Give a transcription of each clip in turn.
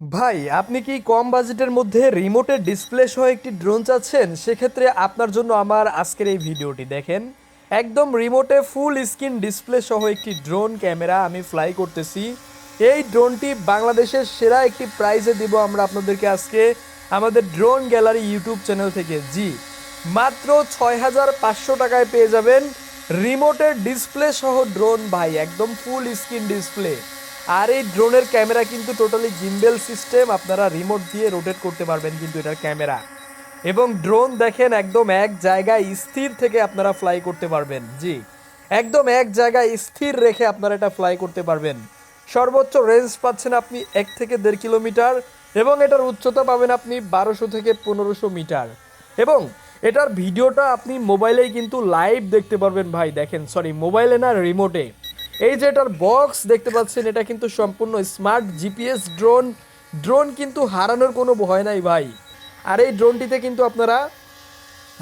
ভাই, আপনি কি কম বাজেটের মধ্যে রিমোটের ডিসপ্লে সহ একটি ড্রোন চাচ্ছেন? সেক্ষেত্রে আপনার জন্য আমার আজকের এই ভিডিওটি দেখেন। একদম রিমোটে ফুল স্ক্রিন ডিসপ্লে সহ একটি ড্রোন ক্যামেরা আমি ফ্লাই করতেছি। এই ড্রোনটি বাংলাদেশের সেরা একটি প্রাইজে দিব আমরা আপনাদেরকে আজকে আমাদের ড্রোন গ্যালারি ইউটিউব চ্যানেল থেকে। জি, মাত্র ছয় হাজার পাঁচশো টাকায় পেয়ে যাবেন রিমোটের ডিসপ্লে সহ ড্রোন ভাই, একদম ফুল স্ক্রিন ডিসপ্লে আর এই ড্রোনের ক্যামেরা কিন্তু টোটালি জিম্বেল সিস্টেম আপনারা রিমোট দিয়ে রোটেট করতে পারবেন কিন্তু এটার ক্যামেরা। এবং ড্রোন দেখেন একদম এক জায়গায় স্থির থেকে আপনারা ফ্লাই করতে পারবেন, জি। একদম এক জায়গায় স্থির রেখে আপনারা এটা ফ্লাই করতে পারবেন। সর্বোচ্চ রেঞ্জ পাচ্ছেন আপনি এক থেকে দেড় কিলোমিটার এবং এটার উচ্চতা পাবেন আপনি বারোশো থেকে পনেরোশো মিটার। এবং এটার ভিডিওটা আপনি মোবাইলেই কিন্তু লাইভ দেখতে পারবেন ভাই, দেখেন সরি মোবাইলে না রিমোটে এই যে এটার বক্স দেখতে পাচ্ছেন, এটা কিন্তু সম্পূর্ণ স্মার্ট জিপিএস ড্রোন ড্রোন কিন্তু হারানোর কোনো ভয় নাই ভাই। আর এই ড্রোনটিতে কিন্তু আপনারা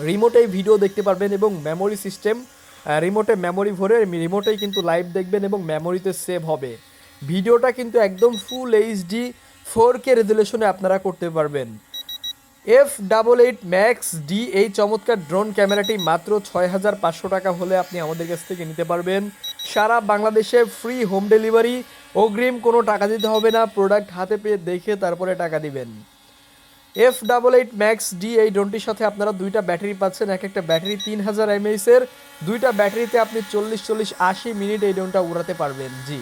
রিমোটেই ভিডিও দেখতে পারবেন এবং মেমোরি সিস্টেম রিমোটে মেমোরি ভরে রিমোটেই কিন্তু লাইভ দেখবেন এবং মেমোরিতে সেভ হবে। ভিডিওটা কিন্তু একদম ফুল এইচডি ফোর কে রেজুলেশনে আপনারা করতে পারবেন। F double eight max D এই চমৎকার ড্রোন ক্যামেরাটি মাত্র ছয় হাজার পাঁচশো টাকা হলে আপনি আমাদের কাছ থেকে নিতে পারবেন। সারা বাংলাদেশে ফ্রি হোম ডেলিভারি অগ্রিম কোনো টাকা দিতে হবে না প্রোডাক্ট হাতে পেয়ে দেখে তারপরে টাকা দিবেন। F double eight max D এই ড্রোনটির সাথে আপনারা দুইটা ব্যাটারি পাচ্ছেন, এক একটা ব্যাটারি তিন হাজার এর, দুইটা ব্যাটারিতে আপনি চল্লিশ চল্লিশ আশি মিনিট এই ড্রোনটা উড়াতে পারবেন, জি।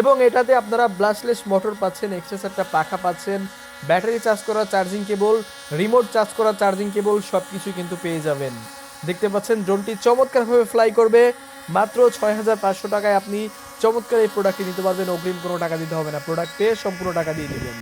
এবং এটাতে আপনারা ব্লাসলেস মোটর পাচ্ছেন এক্সট্রা একটা পাখা পাচ্ছেন, ব্যাটারি চার্জ করা চার্জিং কেবল রিমোট চার্জ করা চার্জিং কেবল সব কিছু কিন্তু পেয়ে যাবেন। দেখতে পাচ্ছেন ড্রোনটি চমৎকারভাবে ফ্লাই করবে মাত্র ছয় হাজার পাঁচশো টাকায় আপনি চমৎকার এই প্রোডাক্টটি নিতে পারবেন। অগ্রিম কোনো টাকা দিতে হবে না। প্রোডাক্ট সম্পূর্ণ টাকা দিয়ে দেবেন।